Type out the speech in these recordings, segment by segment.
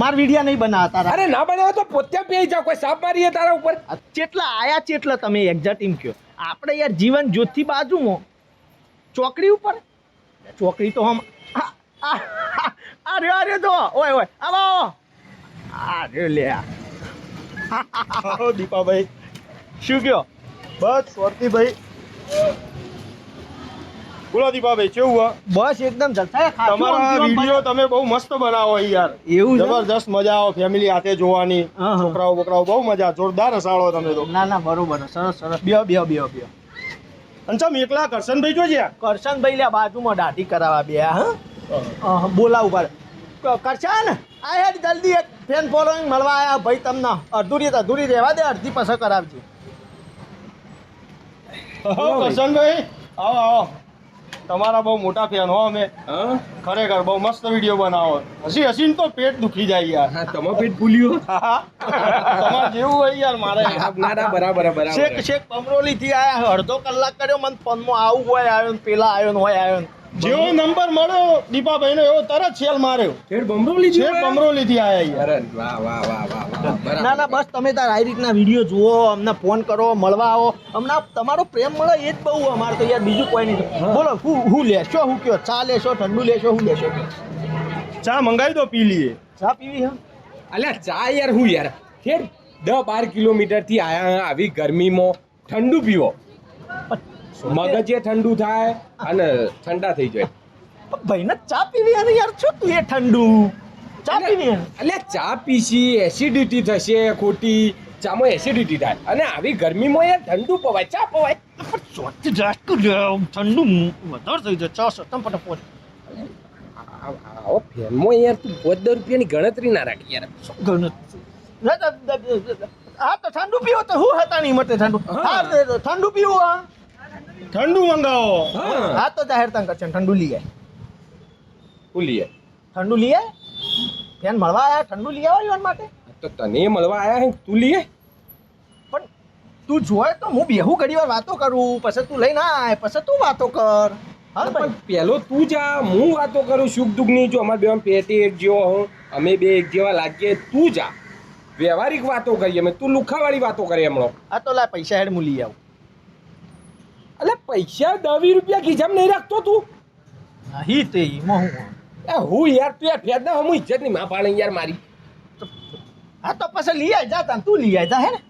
માર વિડિયા નહીં બનાવતા અરે ના બનાવો તો પોતે પી જાવ કોઈ સાપ મારીએ તારા ઉપર. ચેટલા આયા ચેટલા તમે એક્ઝેક્ટ એમ કયો? આપણે યાર જીવન જ્યોતિ બાજુમાં. ચોકડી ઉપર? ચોકડી તો હમ અરે અરે તો ઓય ઓય આવો રહ્યો લે દીપાભાઈ. શું કયો? બસ સ્વર્તિભાઈ. બોલો કેવું હો? બસ એકદમ જલસા તમારા વીડિયો તમે બહુ મસ્ત બનાવો યાર. એવું? જબરદસ્ત મજા આવે ફેમિલી હાથે જોવાની. છોકરાઓ બોકરાઓ બહુ મજા જોરદાર હસાડો તમે તો. ના ના બરોબર સરસ સરસ. બે બેહો બેહો બેહો અને ચમ એકલા કરશનભાઈ જોજે કરશનભાઈ લે બાજુમાં દાઢી કરાવવા બે હા? ઉપર. ક- કરશન આ જલ્દી એક ફેન ફોલોઈંગ મળવા આયા. ભાઈ તમને અધૂરી અધૂરી રહેવા દે અડધી પાસે કરશન કરશનભાઈ. આવો આવો. તમારા બહુ મોટા ફેન હો અમે. ખરેખર બહુ મસ્ત વીડિયો બનાવો. હસી હસીને તો પેટ દુખી જાય યાર. તમે પેટ ભૂલ્યું તમારે જેવું હોય યાર મારે. ના ના બરાબર બરાબર. શેક શેક પમરોલી થી આયા અડધો કલાક કર્યો મને ફોનમાં આવું હોય આવ્યો પેલા આવ્યો હોય આવ્યો જેવો નંબર મળ્યો દીપાભાઈ નો એવો તરત છેલ માર્યો. શેઠ બમરોલી છે બમરોલી થી આયા યાર અરે વાહ વાહ વાહ ના ના બસ તમે તાર આ રીતના વીડિયો જુઓ અમને ફોન કરો મળવા આવો. અમને તમારો પ્રેમ મળે એ જ બહુ અમારે તો યાર બીજું કોઈ નહીં બોલો હું હું લેશો હું કયો? ચા લેશો ઠંડુ લેશો હું લેશો? ચા મંગાવી દો પી લઈએ. ચા પીવી હમ અલ્યા ચા યાર હું યાર. શેઠ દસ બાર કિલોમીટરથી આયા આવી ગરમીમાં. ઠંડુ પીવો. મગજે ઠંડુ થાય અને ઠંડા થઈ જાય. ભાઈને ચા પીવી અને યાર શું તું એ ઠંડુ? ચા પીવી એટલે ચા પીશી એસિડિટી થશે ખોટી ચામાં એસિડિટી થાય. અને આવી ગરમીમાં યાર ઠંડુ પવાય ચા પવાય. પણ જાસ્તું જ ઠંડુ વધારે થઈ જાય ચા સતમ ફટાફટ આવો ફેનમાં યાર તું પોત રૂપિયાની ગણતરી ના રાખી યાર. શું ગણતરી? હા તો ઠંડુ પીવો તો હું હતા નહીં મતે ઠંડુ. હા. હા ઠંડુ પીવું હા. ઠંડુ મંગાવો. હા. હા તો જાહેર તંગ કરશે ઠંડુ લઈ શું લઈએ ઠંડુ લઈ આય? ફેન મળવા આવ્યા ઠંડુ લઈ આવો ઈવન માટે? તો તને મળવા આયા હે તું લઈએ પણ તું જોય તો હું બેહું ઘડી વાર વાતો કરું પછી તું લઈને આય પછી તું વાતો કર. હા પણ પહેલો પેલો તું જા હું વાતો કરું સુખ દુઃખની જો અમારે બે પેટી એક જેવો હું અમે બે એક જેવા લાગીએ તું જા વ્યવહારિક વાતો કરીએ અમે તું લુખાવાળી વાતો કરીએ હમણાં. આ તો લા પૈસા હેડ હું લઈ આવું. એટલે પૈસા દવી રૂપિયા ખીજામ નહીં રાખતો તું? નહીં તે એમાં હું હું યાર તું યાર ફેર ના હું ઇજ્જત નહીં માં પાડે યાર મારી. હા તો પછી લઈ આય જા તું લઈ આય જા હે ને?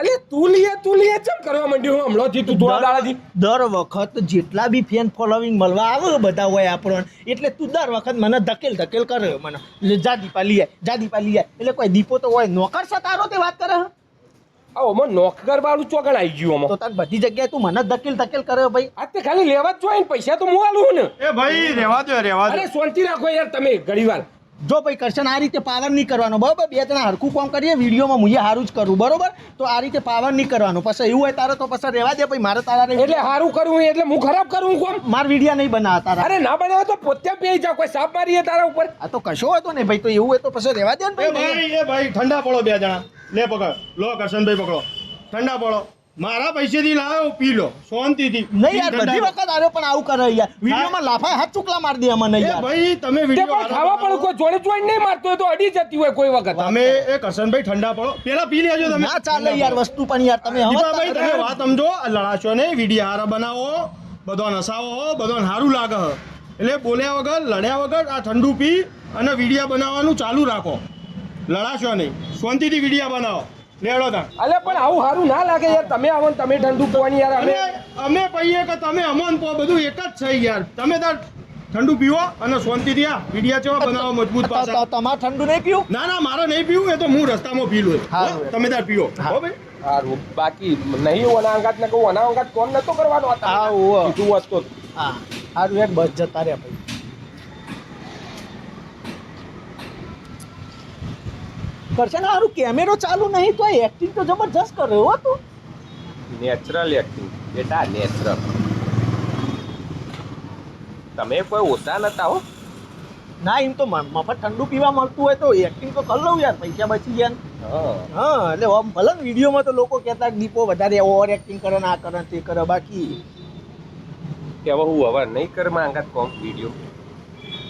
અલે તું લીએ તું લીએ ચમ કરવા માંડ્યો હું હમણાંથી તું થોડા દાડાથી? દર વખત જેટલા બી ફેન ફોલોવિંગ મળવા આવે બધા હોય આપણને એટલે તું દર વખત મને ધકેલ ધકેલ કરે મને. જા દીપા લઈ આય જા દીપા લઈ આય. એટલે કોઈ દીપો તો હોય નોકર છે તારો તે વાત કરે મને નોકર વાળું ચોકડ આવી ગયું તો આમાં તાર બધી જગ્યાએ તું મને ધકેલ ધકેલ કર્યો ભાઈ. આ તે ખાલી લેવા જ જોઈએ ને પૈસા તો હું આલું ને. એ ભાઈ રેવા દો રેવા દો અરે શાંતિ રાખો યાર તમે ઘડી વાર જો ભાઈ કરશન આ રીતે પાવર નહીં કરવાનો બરાબર? બે જણા હરખું કામ કરીએ વિડીયોમાં હું સારું જ કરું બરાબર? તો આ રીતે પાવર નહીં કરવાનો. પછી એવું હોય તારે તો પછી રહેવા દે ભાઈ મારે તારા એટલે સારું કરવું એટલે હું ખરાબ કરું કોણ? માર વિડીયા નહીં બનાવ તારા. અરે ના બનાવો તો પોતે પી જાવ કોઈ સાપ મારીએ તારા ઉપર. આ તો કશો હતો ને ભાઈ તો એવું હોય તો પછી રહેવા દે ને ભાઈ ભાઈ ભાઈ ઠંડા પડો બે જણા. લે પકડ. લો કરશનભાઈ પકડો. ઠંડા પડો. મારા પૈસેથી લાવો પી લો. શાંતિથી. નહીં યાર બધી વખત આવ્યો પણ આવું કરે યાર. વિડીયોમાં લાફા હાથ ચૂકલા માર દે અમને યાર. ભાઈ તમે વીડિયો ખાવા પણ કોઈ જોડે જોઈને નહીં મારતો હોય તો અડી જતી હોય કોઈ વખત. તમે એ કરશનભાઈ ઠંડા પડો. પેલા પી લેજો તમે. ના ચાલે યાર વસ્તુ પણ યાર તમે દીપાભાઈ તમે સમજતા વાત સમજો આ લડાશો ને વીડિયો હારા બનાવો બધો નસાવો બધો સારું લાગે એટલે બોલ્યા વગર લડ્યા વગર આ ઠંડુ પી અને વિડીયા બનાવવાનું ચાલુ રાખો. લડાશો નહીં. શાંતિથી વિડીયા બનાવો. લેવડો તા અલે પણ આવું સારું ના લાગે યાર તમે આવો ને તમે ઠંડુ પીવાની યાર અમે અમે કહીએ કે તમે અમન પો બધું એક જ છે યાર તમે તાર ઠંડુ પીવો અને શાંતિથી આ વિડિયા ચેવા બનાવો મજબૂત પાછા તમારે ઠંડુ નહીં પીવું ના ના મારે નહીં પીવું એ તો હું રસ્તામાં પી લઉં. તમે તાર પીવો ભાઈ સારું બાકી નહીં ઓના અંગાત ને કહું ઓના અંગાત કોમ નતો કરવાનો હતા હા, ઓવે. કીધું હોત હા સારું એક બસ જતા રહ્યા ભાઈ કરશે ને સારું કેમેરો ચાલુ નહીં તો એક્ટિંગ તો જબરજસ્ત કરે હો તું. નેચરલ એક્ટિંગ બેટા નેચરલ તમે કોઈ ઓછા નતા હો. ના એમ તો મફત ઠંડુ પીવા મળતું હોય તો એક્ટિંગ તો કરી લઉં યાર પૈસા બચી ગયા. હા. એટલે ભલે ને વિડીયોમાં તો લોકો કહેતા દીપો વધારે ઓવર એક્ટિંગ કરે ને આ કરે તે કરે બાકી કે હવે હું હવે નહીં કરમાં કોમ વીડિયો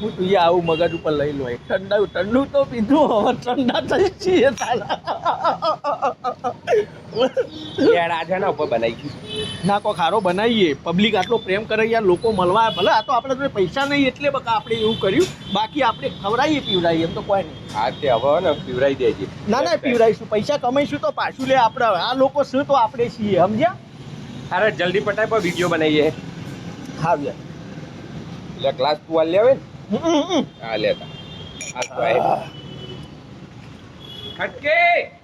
હું તું આવું મગજ ઉપર લઈ લો ઠંડા ઠંડુ તો પીધું હવે ઠંડા થઈ છીએ આ છે ને ઉપર બનાવી ના કોઈ ખારો બનાવીએ. પબ્લિક આટલો પ્રેમ કરે યાર લોકો મળવા. ભલે આ તો આપણે જોડે પૈસા નહીં એટલે બકા આપણે એવું કર્યું. બાકી આપણે ખવડાવીએ પીવડાવીએ એમ તો કોઈ નહીં. હા તે હવે ને પીવડાવી દેજે. ના ના પીવડાવીશું. પૈસા કમાઈશું તો પાછું લે આપણે. આ લોકો શું તો આપણે છીએ સમજ્યા? અરે જલ્દી પટાય પર વીડિયો બનાવીએ. હા યાર. એટલે ક્લાસ ટુ લેવે ને. આ લેતા. આ. ખટકે!